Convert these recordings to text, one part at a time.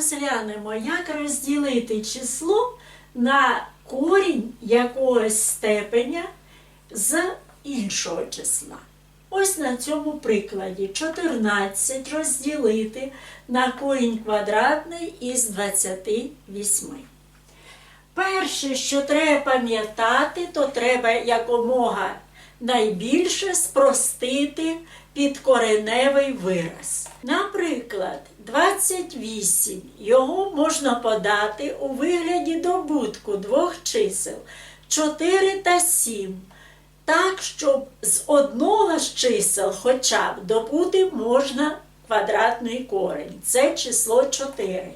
розглянемо, як розділити число на корінь якогось степеня з іншого числа. Ось на цьому прикладі 14 розділити на корінь квадратний із 28. Перше, що треба пам'ятати, то треба якомога найбільше спростити підкореневий вираз. Наприклад, 28 його можна подати у вигляді добутку двох чисел 4 та 7. Так, щоб з одного з чисел хоча б добути можна квадратний корень. Це число 4.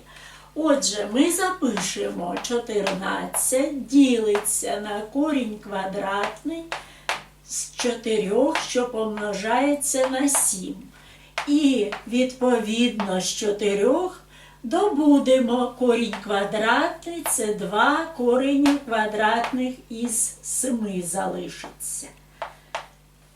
Отже, ми запишемо 14 ділиться на корінь квадратний з 4, що помножається на 7. І відповідно з 4 добудемо корінь квадратний, це 2 корені квадратних із 7 залишиться.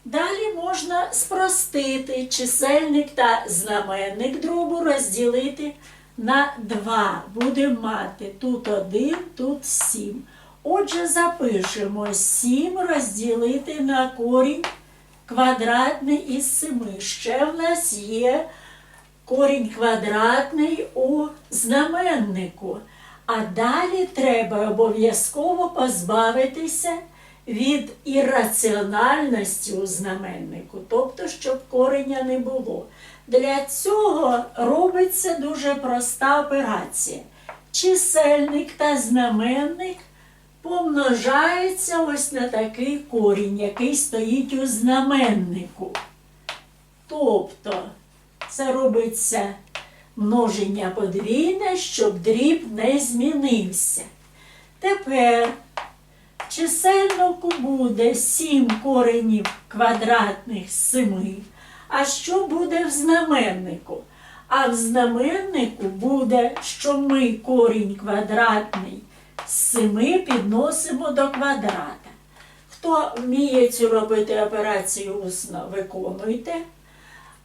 Далі можна спростити чисельник та знаменник дробу розділити на 2. Будемо мати тут 1, тут 7. Отже, запишемо 7 розділити на корінь квадратний із 7. Ще в нас є корінь квадратний у знаменнику. А далі треба обов'язково позбавитися від ірраціональності у знаменнику, тобто, щоб кореня не було. Для цього робиться дуже проста операція. Чисельник та знаменник помножаються ось на такий корінь, який стоїть у знаменнику. Тобто це робиться множення подвійне, щоб дріб не змінився. Тепер чисельнику буде 7 коренів квадратних з 7. А що буде в знаменнику? А в знаменнику буде, що ми корінь квадратний з 7 підносимо до квадрата. Хто вміє цю робити операцію усно, виконуйте.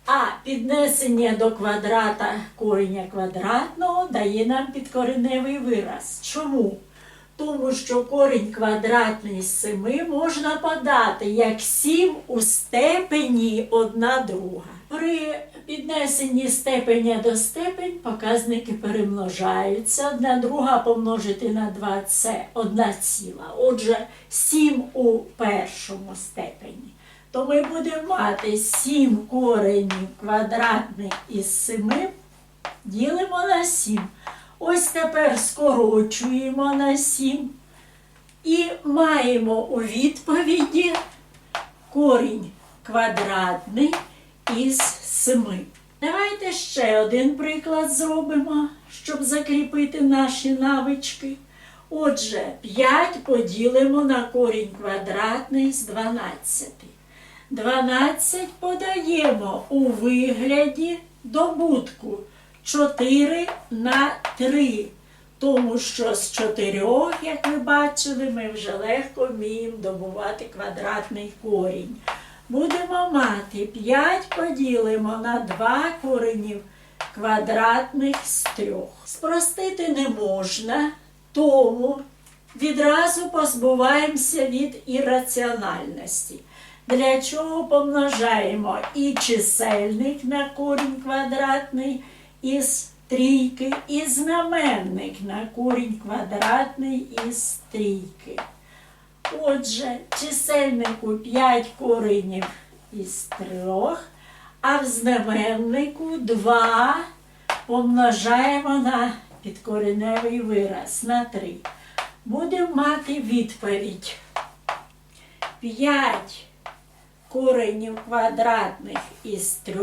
А піднесення до квадрата кореня квадратного дає нам підкореневий вираз. Чому? Тому що корінь квадратний з 7 можна подати як 7 у степені одна друга. При піднесенні степеня до степень показники перемножаються. Одна друга помножити на 2 це одна ціла. Отже, 7 у першому степені. То ми будемо мати 7 коренів квадратних із 7 ділимо на 7. Ось тепер скорочуємо на 7 і маємо у відповіді корінь квадратний із 7. Давайте ще один приклад зробимо, щоб закріпити наші навички. Отже, 5 поділимо на корінь квадратний з 12. 12 подаємо у вигляді добутку 4 на 3. Тому що з 4, як ви бачили, ми вже легко вміємо добувати квадратний корінь. Будемо мати 5 поділимо на 2 коренів квадратних з 3. Спростити не можна, тому відразу позбуваємося від ірраціональності. Для чого помножаємо і чисельник на корінь квадратний із трійки, і знаменник на корінь квадратний із трійки. Отже, чисельнику 5 коренів із 3, а в знаменнику 2 помножаємо на підкореневий вираз на 3. Будемо мати відповідь. 5 коренів квадратних із 3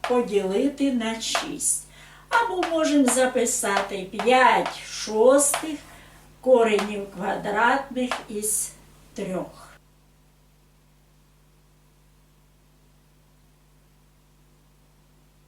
поділити на 6. Або можемо записати 5 шостих коренів квадратних із 3.